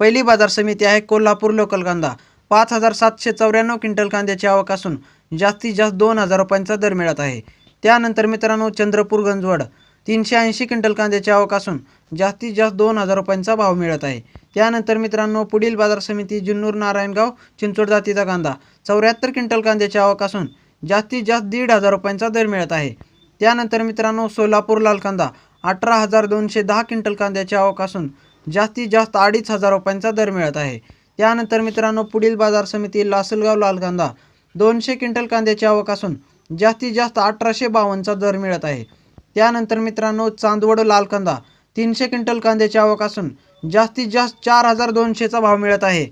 पहिली बाजार समिती आहे कोल्हापूर लोकल कांदा. पाच हजार सातशे चौऱ्याण्णव क्विंटल कांद्याची आवक असून जास्तीत जास्त दोन हजार रुपयांचा दर मिळत आहे. त्यानंतर मित्रांनो चंद्रपूर गंजवड तीनशे ऐंशी क्विंटल कांद्याची आवक असून जास्तीत जास्त दोन हजार रुपयांचा भाव मिळत आहे. त्यानंतर मित्रांनो पुढील बाजार समिती जुन्नूर नारायणगाव चिंचोड जातीचा कांदा चौऱ्याहत्तर क्विंटल कांद्याची आवक असून जास्तीत जास्त दीड हजार रुपयांचा दर मिळत आहे. त्यानंतर मित्रांनो सोलापूर लाल कांदा अठरा हजार दोनशे दहा क्विंटल कांद्याची आवक असून जास्तीत जास्त अडीच हजार रुपयांचा दर मिळत आहे. त्यानंतर मित्रांनो पुढील बाजार समिती लासलगाव लाल कांदा दोनशे क्विंटल कांद्याची आवक असून जास्तीत जास्त अठराशे बावन्नचा दर मिळत आहे. त्यानंतर मित्रांनो चांदवड लाल कांदा तीनशे क्विंटल कांद्याची आवक असून जास्तीत जास्त चार हजार दोनशेचा भाव मिळत आहे.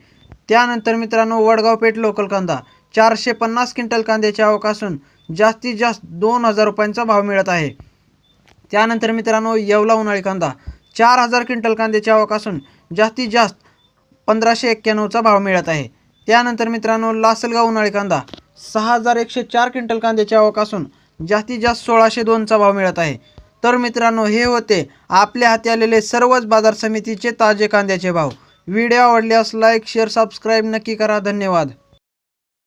त्यानंतर मित्रांनो वडगाव पेठ लोकल कांदा चारशे पन्नास क्विंटल कांद्याची आवक असून जास्तीत जास्त दोन हजार रुपयांचा भाव मिळत आहे. त्यानंतर मित्रांनो येवला उन्हाळी कांदा चार हजार क्विंटल कांद्याची आवक असून जास्तीत जास्त पंधराशे एक्क्याण्णवचा भाव मिळत आहे. त्यानंतर मित्रांनो लासलगाव उन्हाळी कांदा सहा हजार एकशे चार क्विंटल कांद्याची आवक असून जास्तीत जास्त सोळाशे दोनचा भाव मिळत आहे. तर मित्रांनो हे होते आपल्या हाती आलेले सर्वच बाजार समितीचे ताजे कांद्याचे भाव. व्हिडिओ आवडल्यास लाईक शेअर सबस्क्राईब नक्की करा. धन्यवाद.